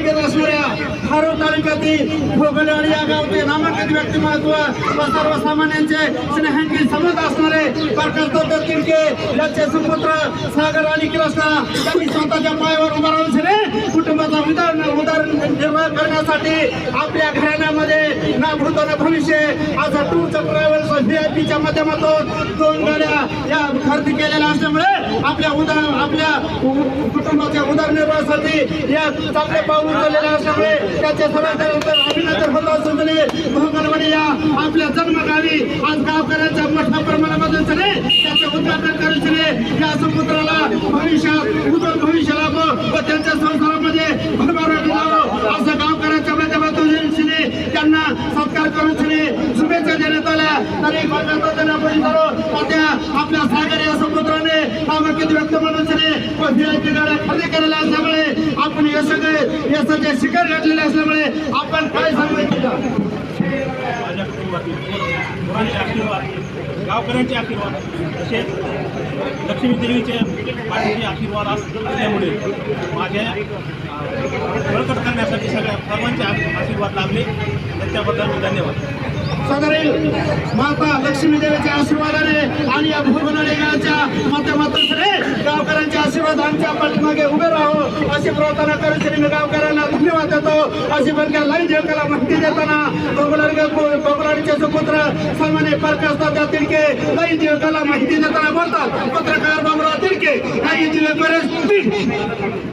घेत असणाऱ्या धारो तालुक्यातील भोगलवाडी या गावचे नामांकित व्यक्तिमत्व व सर्वसामान्यांचे स्नेहांकी समज असणारे प्रकाश तिडके याचे सुपुत्र सागर आणि कृष्णा त्यांनी स्वतःच्या पायावर उभा राहून कुटुंबाचा उदाहरण उदाहरण करण्यासाठी आपल्या घराण्यामध्ये ना ना भविष्य असा टूरचा ट्रॅव्हल्स व्हीआयपीच्या आय पीच्या माध्यमातून दोन गाड्या या खरेदी केलेल्या असल्यामुळे आपल्या उदार आपल्या कुटुंबाच्या उदरनिर्वाहासाठी या चांगले पाऊल उचललेले असल्यामुळे त्याचे सर्वांतर अभिनंदन होत असून भोगलवाडी या आपल्या जन्मगावी आज गावकऱ्यांच्या मोठ्या प्रमाणामध्ये त्याचं त्याचे उद्घाटन करून सगळे या सुपुत्राला भविष्यात उज्ज्वल भविष्य लाभो व त्यांच्या संसारामध्ये भरभराटी लावो असं गावकऱ्यांच्या माध्यमातून श्री त्यांना सत्कार करून शुभेच्छा देण्यात आल्या. तरी देण्यापूर्वी सर्व आपल्या सागर या सुपुत्राने व्यक्त म्हणून श्री गाड्या खरेदी केलेल्या असल्यामुळे आपण हे यशाचे शिखर गाठलेले असल्यामुळे आपण काय सांगू इच्छिता माझ्या गुरांचे आशीर्वाद गावकऱ्यांचे आशीर्वाद तसेच लक्ष्मी देवीचे पाठीचे आशीर्वाद असल्यामुळे माझ्या बळकट करण्यासाठी सगळ्या सर्वांचे आशीर्वाद लाभले त्याच्याबद्दल मी धन्यवाद. सदरील माता लक्ष्मी देवीच्या आशीर्वादाने आणि या भूगोलाने गावच्या माध्यमातून गावकऱ्यांचे आशीर्वाद आमच्या पाठीमागे उभे राहो अशी प्रार्थना करून श्री मी गावकऱ्यांना धन्यवाद देतो अशी पण काय लाईन देवकाला माहिती देताना भोगोलाडी भोगोलाडीचे सुपुत्र सामान्य प्रकाश दादा तिडके लाईन देवकाला माहिती देताना बोलतात.